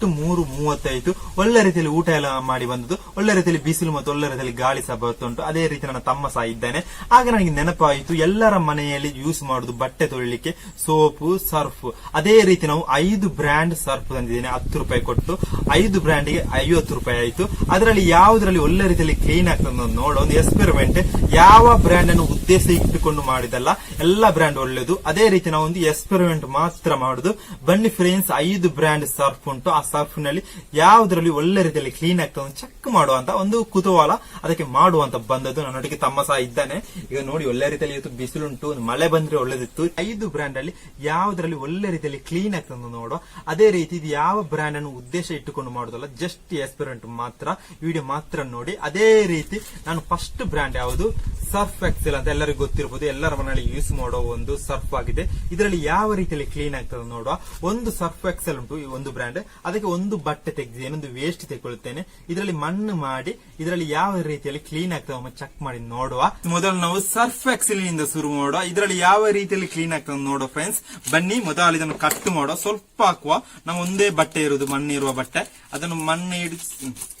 Correct ಮೂರು, ಮೂವತ್ತೈದು, ಒಳ್ಳೆ ರೀತಿಯಲ್ಲಿ ಊಟ ಎಲ್ಲ ಮಾಡಿ ಬಂದದ್ದು, ಒಳ್ಳೆ ರೀತಿಯಲ್ಲಿ ಬಿಸಿಲು ಮತ್ತು ಒಳ್ಳೆ ರೀತಿಯಲ್ಲಿ ಗಾಳಿ ಸಹ ಬರ್ತುಂಟು ಅದೇ ರೀತಿ ನನ್ನ ತಮ್ಮ ಸಹ ಇದ್ದಾನೆ. ಆಗ ನನಗೆ ನೆನಪಾಯಿತು, ಎಲ್ಲರ ಮನೆಯಲ್ಲಿ ಯೂಸ್ ಮಾಡುದು ಬಟ್ಟೆ ತೊಳಿಲಿಕ್ಕೆ ಸೋಪು, ಸರ್ಫ್. ಅದೇ ರೀತಿ ನಾವು ಐದು ಬ್ರ್ಯಾಂಡ್ ಸರ್ಫ್ ತಂದಿದ್ದೇನೆ, ಹತ್ತು ರೂಪಾಯಿ ಕೊಟ್ಟು. ಐದು ಬ್ರ್ಯಾಂಡ್ಗೆ ಐವತ್ತು ರೂಪಾಯಿ ಆಯಿತು. ಅದರಲ್ಲಿ ಯಾವುದರಲ್ಲಿ ಒಳ್ಳೆ ರೀತಿಯಲ್ಲಿ ಕ್ಲೀನ್ ಆಗ್ತದೆ ನೋಡೋ, ಒಂದು ಎಕ್ಸ್ಪೆರಿಮೆಂಟ್ ಯಾವ ಬ್ರ್ಯಾಂಡ್ ಅನ್ನು ಉದ್ದೇಶ ಇಟ್ಟುಕೊಂಡು ಮಾಡಿದಲ್ಲ, ಎಲ್ಲ ಬ್ರ್ಯಾಂಡ್ ಒಳ್ಳೆದು. ಅದೇ ರೀತಿ ನಾವು ಒಂದು ಎಕ್ಸ್ಪೆರಿಮೆಂಟ್ ಮಾತ್ರ ಮಾಡುದು. ಬನ್ನಿ ಫ್ರೆಂಡ್ಸ್ ಐದು ಬ್ರ್ಯಾಂಡ್ ಸರ್ಫ್ ಉಂಟು. ಆ ಸರ್ಫ್ನಲ್ಲಿ ಯಾವ್ದ್ರಲ್ಲಿ ಒಳ್ಳೆ ರೀತಿಯಲ್ಲಿ ಕ್ಲೀನ್ ಆಗ್ತದೆ ಚೆಕ್ ಮಾಡುವಂತ ಒಂದು ಕುತೂಹಲ ಅದಕ್ಕೆ ಮಾಡುವಂತ ಬಂದದ್ದು. ನನ್ನೊಟ್ಟಿಗೆ ತಮ್ಮ ಸಹ ಇದ್ದಾನೆ. ಈಗ ನೋಡಿ, ಒಳ್ಳೆ ರೀತಿಯಲ್ಲಿ ಇವತ್ತು ಬಿಸಿಲುಂಟು ಮಳೆ ಬಂದ್ರೆ ಒಳ್ಳೆದಿತ್ತು. ಐದು ಬ್ರ್ಯಾಂಡ್ ಅಲ್ಲಿ ಯಾವ್ದ್ರಲ್ಲಿ ಒಳ್ಳೆ ರೀತಿಯಲ್ಲಿ ಕ್ಲೀನ್ ಆಗ್ತದೆ ನೋಡುವ. ಅದೇ ರೀತಿ ಇದು ಯಾವ ಬ್ರ್ಯಾಂಡ್ ಅನ್ನು ಉದ್ದೇಶ ಇಟ್ಟುಕೊಂಡು ಮಾಡೋದಲ್ಲ ಜಸ್ಟ್ ಎಕ್ಸ್ಪೆರಿಮೆಂಟ್ ಮಾತ್ರ. ವಿಡಿಯೋ ಮಾತ್ರ ನೋಡಿ. ಅದೇ ರೀತಿ ನಾನು ಫಸ್ಟ್ ಬ್ರ್ಯಾಂಡ್ ಯಾವುದು? ಸರ್ಫ್ ಎಕ್ಸೆಲ್ ಅಂತ ಎಲ್ಲರಿಗೂ ಗೊತ್ತಿರಬಹುದು ಎಲ್ಲರ ಮನೆಯಲ್ಲಿ ಯೂಸ್ ಮಾಡೋ ಒಂದು ಸರ್ಫ್ ಆಗಿದೆ. ಇದರಲ್ಲಿ ಯಾವ ರೀತಿಯಲ್ಲಿ ಕ್ಲೀನ್ ಆಗ್ತದೆ ನೋಡುವ. ಒಂದು ಸರ್ಫ್ ಎಕ್ಸೆಲ್ ಉಂಟು, ಈ ಒಂದು ಬ್ರ್ಯಾಂಡ್ ಅದಕ್ಕೆ ಒಂದು ಬಟ್ಟೆ ತೆಗೆದಿದ್ದೇನೆ ಒಂದು ವೇಸ್ಟ್ ತೆಗೊಳ್ತೇನೆ ಇದರಲ್ಲಿ ಮಣ್ಣು ಮಾಡಿ, ಇದರಲ್ಲಿ ಯಾವ ರೀತಿಯಲ್ಲಿ ಕ್ಲೀನ್ ಆಗ್ತದೆ ಒಮ್ಮೆ ಚೆಕ್ ಮಾಡಿ ನೋಡುವ. ಮೊದಲು ನಾವು ಸರ್ಫ್ ಎಕ್ಸೆಲ್ನಿಂದ ಶುರು ಮಾಡುವ. ಇದರಲ್ಲಿ ಯಾವ ರೀತಿಯಲ್ಲಿ ಕ್ಲೀನ್ ಆಗ್ತದೆ ನೋಡುವ ಫ್ರೆಂಡ್ಸ್ ಬನ್ನಿ, ಮೊದಲು ಇದನ್ನು ಕಟ್ ಮಾಡುವ. ಸ್ವಲ್ಪ ಹಾಕುವ. ನಾವು ಒಂದೇ ಬಟ್ಟೆ ಇರುವುದು ಮಣ್ಣು ಇರುವ ಬಟ್ಟೆ. ಅದನ್ನು ಮಣ್ಣು ಹಿಡಿಸಿ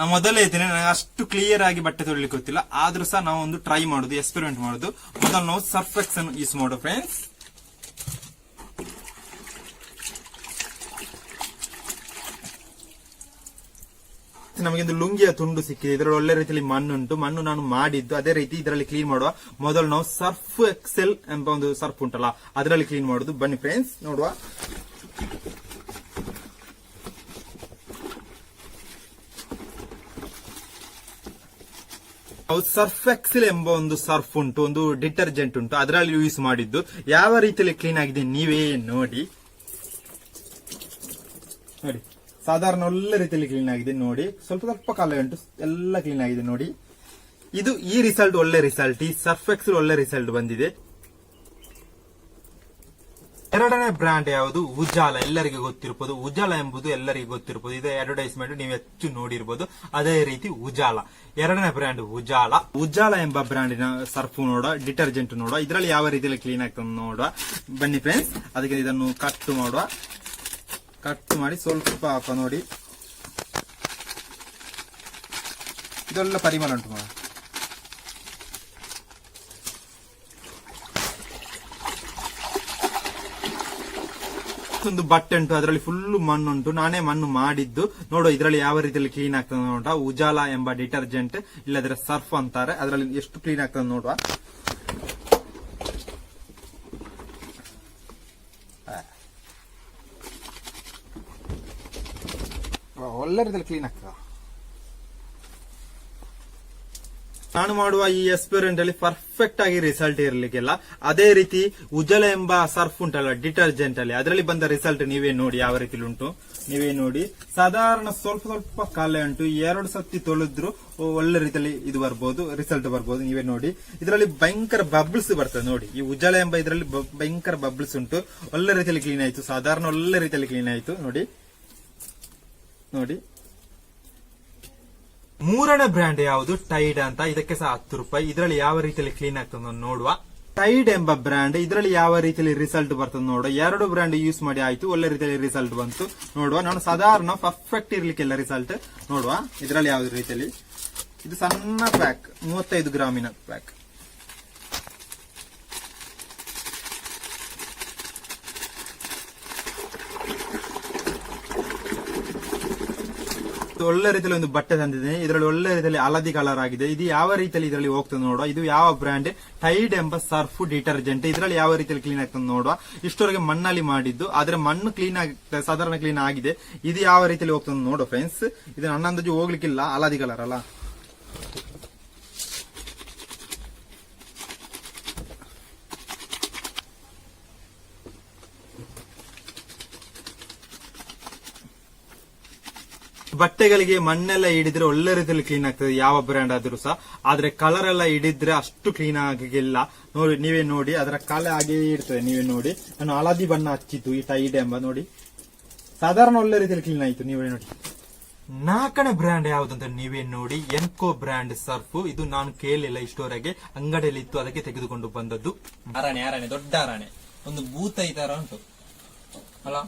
ನಾ ಮೊದಲೇ ಇದ್ದೇನೆ. ನನಗೆ ಅಷ್ಟು ಕ್ಲಿಯರ್ ಆಗಿ ಬಟ್ಟೆ ತೊಳಿಲಿಕ್ಕೆ ಗೊತ್ತಿಲ್ಲ. ಆದ್ರೂ ಸಹ ನಾವು ಒಂದು ಟ್ರೈ ಮಾಡುದು ಎಕ್ಸ್ಪೆರಿಮೆಂಟ್ ಮಾಡುದು. ಮೊದಲು ನಾವು ಸರ್ಫೆಕ್ಸ್ ಅನ್ನು ಯೂಸ್ ಮಾಡೋ ಫ್ರೆಂಡ್ಸ್ ನಮಗೆ ಒಂದು ಲುಂಗಿಯ ತುಂಡು ಸಿಕ್ಕಿದೆ. ಇದರಲ್ಲಿ ಒಳ್ಳೆ ರೀತಿಯಲ್ಲಿ ಮಣ್ಣು ಉಂಟು ಮಣ್ಣು ನಾನು ಮಾಡಿದ್ದು, ಅದೇ ರೀತಿ ಇದರಲ್ಲಿ ಕ್ಲೀನ್ ಮಾಡುವ. ಮೊದಲು ನಾವು ಸರ್ಫ್ ಎಕ್ಸೆಲ್ ಎಂಬ ಒಂದು ಸರ್ಫ್ ಉಂಟಲ್ಲ, ಅದರಲ್ಲಿ ಕ್ಲೀನ್ ಮಾಡುದು. ಬನ್ನಿ ಫ್ರೆಂಡ್ಸ್ ನೋಡುವ. ಸರ್ಫ್ ಎಕ್ಸೆಲ್ ಎಂಬ ಒಂದು ಸರ್ಫ್ ಉಂಟು, ಒಂದು ಡಿಟರ್ಜೆಂಟ್ ಉಂಟು, ಅದರಲ್ಲಿ ಯೂಸ್ ಮಾಡಿದ್ದು. ಯಾವ ರೀತಿಯಲ್ಲಿ ಕ್ಲೀನ್ ಆಗಿದೆ ನೀವೇ ನೋಡಿ. ನೋಡಿ, ಸಾಧಾರಣ ಒಳ್ಳೆ ರೀತಿಯಲ್ಲಿ ಕ್ಲೀನ್ ಆಗಿದೆ ನೋಡಿ. ಸ್ವಲ್ಪ ಸ್ವಲ್ಪ ಕಾಲ ಉಂಟು, ಎಲ್ಲ ಕ್ಲೀನ್ ಆಗಿದೆ ನೋಡಿ. ಇದು ಈ ರಿಸಲ್ಟ್ ಒಳ್ಳೆ ರಿಸಲ್ಟ್ ಈ ಸರ್ಫ್ ಎಕ್ಸೆಲ್ ಒಳ್ಳೆ ರಿಸಲ್ಟ್ ಬಂದಿದೆ. ಎರಡನೇ ಬ್ರ್ಯಾಂಡ್ ಯಾವುದು? ಉಜಾಲ ಎಲ್ಲರಿಗೂ ಗೊತ್ತಿರಬಹುದು ಉಜಾಲ ಎಂಬುದು ಎಲ್ಲರಿಗೂ ಗೊತ್ತಿರಬಹುದು ಇದು ಅಡ್ವರ್ಟೈಸ್ಮೆಂಟ್ ನೀವು ಹೆಚ್ಚು ನೋಡಿರಬಹುದು ಅದೇ ರೀತಿ ಉಜಾಲ ಎರಡನೇ ಬ್ರ್ಯಾಂಡ್ ಉಜಾಲ ಉಜಾಲ ಎಂಬ ಬ್ರ್ಯಾಂಡಿನ ಸರ್ಫ್ ನೋಡ ಡಿಟರ್ಜೆಂಟ್ ನೋಡುವ ಇದರಲ್ಲಿ ಯಾವ ರೀತಿಯಲ್ಲಿ ಕ್ಲೀನ್ ಆಗ್ತದೆ ನೋಡುವ. ಬನ್ನಿ ಫ್ರೆಂಡ್ಸ್ ಅದಕ್ಕೆ ಇದನ್ನು ಕಟ್ ಮಾಡುವ. ಕಟ್ ಮಾಡಿ ಸ್ವಲ್ಪ ಹಾಕ ನೋಡಿ. ಇದೆಲ್ಲ ಪರಿಮಳ ಉಂಟು ಮಾಡ ಒಂದು ಬಟ್ಟೆ ಉಂಟು, ಅದರಲ್ಲಿ ಫುಲ್ ಮಣ್ಣು ಉಂಟು ನಾನೇ ಮಣ್ಣು ಮಾಡಿದ್ದು. ನೋಡು, ಇದರಲ್ಲಿ ಯಾವ ರೀತಿಯಲ್ಲಿ ಕ್ಲೀನ್ ಆಗ್ತದೆ ನೋಡುವ ಉಜಾಲ ಎಂಬ ಡಿಟರ್ಜೆಂಟ್ ಇಲ್ಲದ್ರೆ ಸರ್ಫ್ ಅಂತಾರೆ. ಅದರಲ್ಲಿ ಎಷ್ಟು ಕ್ಲೀನ್ ಆಗ್ತದೆ ನೋಡುವ. ಒಳ್ಳೆ ರೀತಿಯಲ್ಲಿ ಕ್ಲೀನ್ ಆಗ್ತದ. ನಾನು ಮಾಡುವ ಈ ಎಕ್ಸ್ಪೆರಿಮೆಂಟ್ ಅಲ್ಲಿ ಪರ್ಫೆಕ್ಟ್ ಆಗಿ ರಿಸಲ್ಟ್ ಇರಲಿಕ್ಕೆಲ್ಲ. ಅದೇ ರೀತಿ ಉಜಲ ಎಂಬ ಸರ್ಫ್ ಉಂಟಲ್ಲ ಡಿಟರ್ಜೆಂಟ್ ಅಲ್ಲಿ. ಅದರಲ್ಲಿ ಬಂದ ರಿಸಲ್ಟ್ ನೀವೇ ನೋಡಿ, ಯಾವ ರೀತಿ ಉಂಟು. ನೀವೇ ನೋಡಿ. ಸಾಧಾರಣ ಸ್ವಲ್ಪ ಸ್ವಲ್ಪ ಕಾಲ ಉಂಟು. ಎರಡು ಸತಿ ತೊಳೆದ್ರು ಒಳ್ಳೆ ರೀತಿಯಲ್ಲಿ ಇದು ಬರ್ಬೋದು ರಿಸಲ್ಟ್ ಬರ್ಬೋದು, ನೀವೇ ನೋಡಿ. ಇದರಲ್ಲಿ ಭಯಂಕರ ಬಬ್ಲ್ಸ್ ಬರ್ತದೆ, ನೋಡಿ. ಈ ಉಜಲ ಎಂಬ ಇದರಲ್ಲಿ ಭಯಂಕರ ಬಬ್ಲ್ಸ್ ಉಂಟು. ಒಳ್ಳೆ ರೀತಿಯಲ್ಲಿ ಕ್ಲೀನ್ ಆಯ್ತು. ಸಾಧಾರಣ ಒಳ್ಳೆ ರೀತಿಯಲ್ಲಿ ಕ್ಲೀನ್ ಆಯ್ತು, ನೋಡಿ. ನೋಡಿ. ಮೂರನೇ ಬ್ರ್ಯಾಂಡ್ ಯಾವುದು? ಟೈಡ್ ಅಂತ. ಇದಕ್ಕೆ ಸಹ ಹತ್ತು ರೂಪಾಯಿ. ಇದರಲ್ಲಿ ಯಾವ ರೀತಿಯಲ್ಲಿ ಕ್ಲೀನ್ ಆಗ್ತದೆ ನೋಡುವ. ಟೈಡ್ ಎಂಬ ಬ್ರ್ಯಾಂಡ್ ಇದರಲ್ಲಿ ಯಾವ ರೀತಿಯಲ್ಲಿ ರಿಸಲ್ಟ್ ಬರ್ತದೆ ನೋಡುವ. ಎರಡು ಬ್ರ್ಯಾಂಡ್ ಯೂಸ್ ಮಾಡಿ ಆಯ್ತು. ಒಳ್ಳೆ ರೀತಿಯಲ್ಲಿ ರಿಸಲ್ಟ್ ಬಂತು ನೋಡುವ. ನಾನು ಸಾಧಾರಣ ಪರ್ಫೆಕ್ಟ್ ಇರ್ಲಿಕ್ಕೆಲ್ಲ ರಿಸಲ್ಟ್ ನೋಡುವ. ಇದರಲ್ಲಿ ಯಾವ ರೀತಿಯಲ್ಲಿ? ಇದು ಸಣ್ಣ ಪ್ಯಾಕ್ ಮೂವತ್ತೈದು ಗ್ರಾಮಿನ ಪ್ಯಾಕ್ ಒಳ್ಳೆ ರೀತಿಯಲ್ಲಿ ಒಂದು ಬಟ್ಟೆ ತಂದಿದ್ದೇನೆ ಇದರಲ್ಲಿ ಒಳ್ಳೆ ರೀತಿಯಲ್ಲಿ ಹಳದಿ ಕಲರ್ ಆಗಿದೆ. ಇದು ಯಾವ ರೀತಿಯಲ್ಲಿ ಇದರಲ್ಲಿ ಹೋಗ್ತದೆ ನೋಡುವ. ಇದು ಯಾವ ಬ್ರ್ಯಾಂಡ್ ಟೈಡ್ ಎಂಬ ಸರ್ಫ್ ಡಿಟರ್ಜೆಂಟ್ ಇದರಲ್ಲಿ ಯಾವ ರೀತಿಯಲ್ಲಿ ಕ್ಲೀನ್ ಆಗ್ತದೆ ನೋಡುವ. ಇಷ್ಟವರೆಗೆ ಮಣ್ಣಲ್ಲಿ ಮಾಡಿದ್ದು. ಆದ್ರೆ ಮಣ್ಣು ಕ್ಲೀನ್ ಆಗಿ, ಸಾಧಾರಣ ಕ್ಲೀನ್ ಆಗಿದೆ. ಇದು ಯಾವ ರೀತಿಯಲ್ಲಿ ಹೋಗ್ತದೆ ನೋಡುವ ಫ್ರೆಂಡ್ಸ್ ಇದು ನನ್ನ ಅಂದಾಜು ಹೋಗ್ಲಿಕ್ಕಿಲ್ಲ. ಹಳದಿ ಕಲರ್ ಅಲ್ಲ. ಬಟ್ಟೆಗಳಿಗೆ ಮಣ್ಣೆಲ್ಲ ಹಿಡಿದ್ರೆ ಒಳ್ಳೆ ರೀತಿಯಲ್ಲಿ ಕ್ಲೀನ್ ಆಗ್ತದೆ ಯಾವ ಬ್ರ್ಯಾಂಡ್ ಆದ್ರೂ ಸಹ. ಆದ್ರೆ ಕಲರ್ ಎಲ್ಲ ಹಿಡಿದ್ರೆ ಅಷ್ಟು ಕ್ಲೀನ್ ಆಗಿಲ್ಲ. ನೋಡಿ ನೀವೇ ನೋಡಿ ಅದರ ಕಲೆ ಹಾಗೆ ಇರ್ತದೆ. ನೀವೇ ನೋಡಿ. ನಾನು ಹಳದಿ ಬಣ್ಣ ಹಚ್ಚಿದ್ದು ಈ ಟೈಡ್ ಎಂಬ ನೋಡಿ. ಸಾಧಾರಣ ಒಳ್ಳೆ ರೀತಿಯಲ್ಲಿ ಕ್ಲೀನ್ ಆಯ್ತು ನೀವೇ ನೋಡಿ. ನಾಲ್ಕನೇ ಬ್ರ್ಯಾಂಡ್ ಅಂತ ನೀವೇ ನೋಡಿ. ಎನ್ಕೋ ಬ್ರ್ಯಾಂಡ್ ಸರ್ಫ್ ಇದು ನಾನು ಕೇಳಲಿಲ್ಲ ಇಷ್ಟವರೆಗೆ. ಅಂಗಡಿಯಲ್ಲಿ ಇತ್ತು ಅದಕ್ಕೆ ತೆಗೆದುಕೊಂಡು ಬಂದದ್ದು. ಅರಣೆ ಅರಣೆ ದೊಡ್ಡ ಅರಣೆ ಒಂದು ಭೂತ ಈ ತರ ಉಂಟು. ಅಲ್ಲ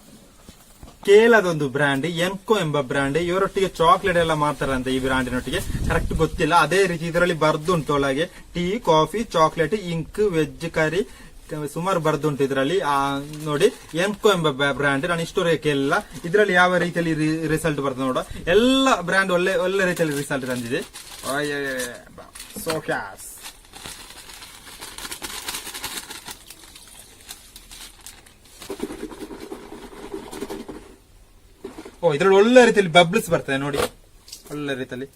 ಕೇಳದೊಂದು ಬ್ರ್ಯಾಂಡ್ ಎನ್ಕೋ ಎಂಬ ಬ್ರ್ಯಾಂಡ್ ಇವರೊಟ್ಟಿಗೆ ಚಾಕ್ಲೇಟ್ ಎಲ್ಲ ಮಾಡ್ತಾರಂತೆ ಈ ಬ್ರ್ಯಾಂಡಿನೊಟ್ಟಿಗೆ ಕರೆಕ್ಟ್ ಗೊತ್ತಿಲ್ಲ. ಅದೇ ರೀತಿ ಇದರಲ್ಲಿ ಬರ್ದುಂಟು ಒಳಗೆ tea coffee chocolate ink veg curry ಸುಮಾರು ಬರ್ದುಂಟು ಇದರಲ್ಲಿ. ನೋಡಿ ಎನ್ಕೋ ಎಂಬ ಬ್ರ್ಯಾಂಡ್ ನಾನು ಇಷ್ಟವರೆಗೆ ಎಲ್ಲ ಇದರಲ್ಲಿ ಯಾವ ರೀತಿಯಲ್ಲಿ ರಿಸಲ್ಟ್ ಬರ್ತದೆ ನೋಡೋ. ಎಲ್ಲ ಬ್ರ್ಯಾಂಡ್ ಒಳ್ಳೆ ಒಳ್ಳೆ ರೀತಿಯಲ್ಲಿ ರಿಸಲ್ಟ್ ತಂದಿದೆ. ಓ, ಇದ್ರಲ್ಲಿ ಒಳ್ಳೆ ರೀತಿಯಲ್ಲಿ ಬಬ್ಲ್ಸ್ ಬರ್ತದೆ ನೋಡಿ. ಒಳ್ಳೆ ರೀತಿಯಲ್ಲಿ.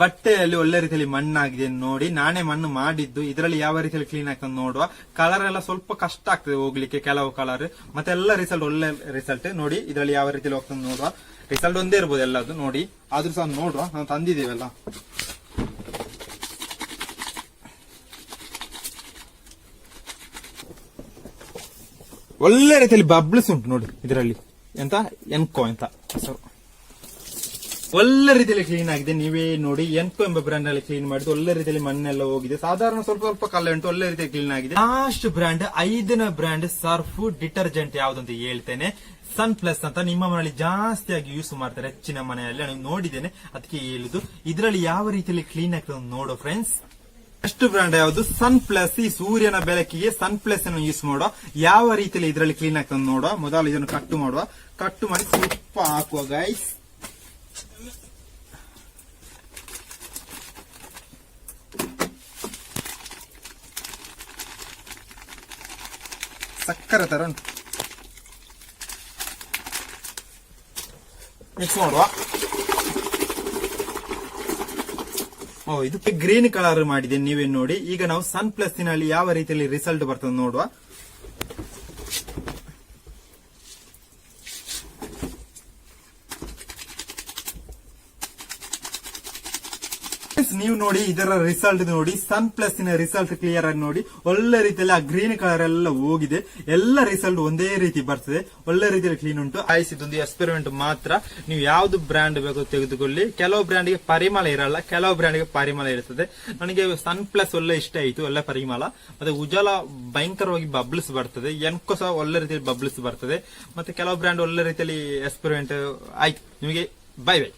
ಬಟ್ಟೆಯಲ್ಲಿ ಒಳ್ಳೆ ರೀತಿಯಲ್ಲಿ ಮಣ್ಣಾಗಿದೆ ನೋಡಿ. ನಾನೇ ಮಣ್ಣು ಮಾಡಿದ್ದು. ಇದರಲ್ಲಿ ಯಾವ ರೀತಿಯಲ್ಲಿ ಕ್ಲೀನ್ ಆಗ್ತದೆ ನೋಡುವ. ಕಲರ್ ಎಲ್ಲ ಸ್ವಲ್ಪ ಕಷ್ಟ ಆಗ್ತದೆ ಹೋಗ್ಲಿಕ್ಕೆ, ಕೆಲವು ಕಲರ್ ಮತ್ತೆ ಎಲ್ಲ ರಿಸಲ್ಟ್ ಒಳ್ಳೆ ರಿಸಲ್ಟ್ ನೋಡಿ, ಇದರಲ್ಲಿ ಯಾವ ರೀತಿಯಲ್ಲಿ ಹೋಗ್ತದೆ ನೋಡುವ. ರಿಸಲ್ಟ್ ಒಂದೇ ಇರ್ಬೋದು ಎಲ್ಲದು. ನೋಡಿ, ಆದ್ರೂ ಸಹ ನೋಡುವ. ನಾವು ತಂದಿದ್ದೀವಲ್ಲ. ಒಳ್ಳೆ ರೀತಿಯಲ್ಲಿ ಬಬ್ಲ್ಸ್ ಉಂಟು ನೋಡಿ, ಇದರಲ್ಲಿ. ಎಂತ? ಎನ್ಕೋ ಅಂತ ಹೆಸರು ಒಳ್ಳೆ ರೀತಿಯಲ್ಲಿ ಕ್ಲೀನ್ ಆಗಿದೆ. ನೀವೇ ನೋಡಿ ಎನ್ಕೋ ಎಂಬ ಬ್ರ್ಯಾಂಡ್ ಅಲ್ಲಿ ಕ್ಲೀನ್ ಮಾಡಿದ್ದು, ಒಳ್ಳೆ ರೀತಿಯಲ್ಲಿ ಮಣ್ಣೆಲ್ಲ ಹೋಗಿದೆ. ಸಾಧಾರಣ ಸ್ವಲ್ಪ ಸ್ವಲ್ಪ ಕಲ್ಲ ಉಂಟು, ಒಳ್ಳೆ ರೀತಿಯಲ್ಲಿ ಕ್ಲೀನ್ ಆಗಿದೆ. ಲಾಸ್ಟ್ ಬ್ರ್ಯಾಂಡ್ ಐದನೇ ಬ್ರ್ಯಾಂಡ್ ಸರ್ಫ್ ಡಿಟರ್ಜೆಂಟ್ ಯಾವ್ದಂತ ಹೇಳ್ತೇನೆ. ಸನ್ ಪ್ಲಸ್ ಅಂತ ನಿಮ್ಮ ಮನೆಯಲ್ಲಿ ಜಾಸ್ತಿಯಾಗಿ ಯೂಸ್ ಮಾಡ್ತಾರೆ ಹೆಚ್ಚಿನ ಮನೆಯಲ್ಲಿ. ನಾನು ನೋಡಿದ್ದೇನೆ, ಅದಕ್ಕೆ ಹೇಳುದು ಇದರಲ್ಲಿ ಯಾವ ರೀತಿಯಲ್ಲಿ ಕ್ಲೀನ್ ಆಗ್ತದೆ ನೋಡೋ ಫ್ರೆಂಡ್ಸ್ ನೆಕ್ಸ್ಟ್ ಬ್ರ್ಯಾಂಡ್ ಯಾವುದು? ಸನ್ ಪ್ಲಸ್ ಈ ಸೂರ್ಯನ ಬೆಳಕಿಗೆ ಸನ್ ಪ್ಲಸ್ ಅನ್ನು ಯೂಸ್ ಮಾಡುವ. ಯಾವ ರೀತಿಯಲ್ಲಿ ಇದರಲ್ಲಿ ಕ್ಲೀನ್ ಆಗ್ತದೆ ನೋಡುವ. ಮೊದಲು ಇದನ್ನು ಕಟ್ ಮಾಡುವ. ಕಟ್ ಮಾಡಿ ಸ್ವಲ್ಪ ಹಾಕುವ ಗೈಸ್ ಸಕ್ಕರೆ ತರ ಉಂಟು. ಮಿಕ್ಸ್ ಮಾಡುವ ಓ ಇದು ಗ್ರೀನ್ ಕಲರ್ ಮಾಡಿದೆ ನೀವೇ ನೋಡಿ. ಈಗ ನಾವು ಸನ್ ಪ್ಲಸ್ನಲ್ಲಿ ಯಾವ ರೀತಿಯಲ್ಲಿ ರಿಸಲ್ಟ್ ಬರ್ತದೆ ನೋಡುವ. ನೀವು ನೋಡಿ ಇದರ ರಿಸಲ್ಟ್ ನೋಡಿ ಸನ್ ಪ್ಲಸ್ನ ರಿಸಲ್ಟ್ ಕ್ಲಿಯರ್ ಆಗಿ ನೋಡಿ, ಒಳ್ಳೆ ರೀತಿಯಲ್ಲಿ ಆ ಗ್ರೀನ್ ಕಲರ್ ಎಲ್ಲ ಹೋಗಿದೆ. ಎಲ್ಲ ರಿಸಲ್ಟ್ ಒಂದೇ ರೀತಿ ಬರ್ತದೆ. ಒಳ್ಳೆ ರೀತಿಯಲ್ಲಿ ಕ್ಲೀನ್ ಉಂಟು. ಐಸ್ ಇದೊಂದು ಎಕ್ಸ್ಪೆರಿಮೆಂಟ್ ಮಾತ್ರ. ನೀವು ಯಾವ್ದು ಬ್ರ್ಯಾಂಡ್ ಬೇಕು ತೆಗೆದುಕೊಳ್ಳಿ. ಕೆಲವು ಬ್ರ್ಯಾಂಡ್ಗೆ ಪರಿಮಳ ಇರಲ್ಲ, ಕೆಲವು ಬ್ರ್ಯಾಂಡ್ಗೆ ಪರಿಮಳ ಇರ್ತದೆ. ನನಗೆ ಸನ್ ಪ್ಲಸ್ ಒಳ್ಳೆ ಇಷ್ಟ ಆಯ್ತು, ಒಳ್ಳೆ ಪರಿಮಳ. ಮತ್ತೆ ಉಜಾಲ ಭಯಂಕರವಾಗಿ ಬಬ್ಲ್ಸ್ ಬರ್ತದೆ. ಎನ್ಕೋ ಸಹ ಒಳ್ಳೆ ರೀತಿಯಲ್ಲಿ ಬಬ್ಲ್ಸ್ ಬರ್ತದೆ. ಮತ್ತೆ ಕೆಲವು ಬ್ರ್ಯಾಂಡ್ ಒಳ್ಳೆ ರೀತಿಯಲ್ಲಿ ಎಕ್ಸ್ಪೆರಿಮೆಂಟ್ ಆಯ್ತು. ನಿಮಗೆ ಬೈ ಬೈ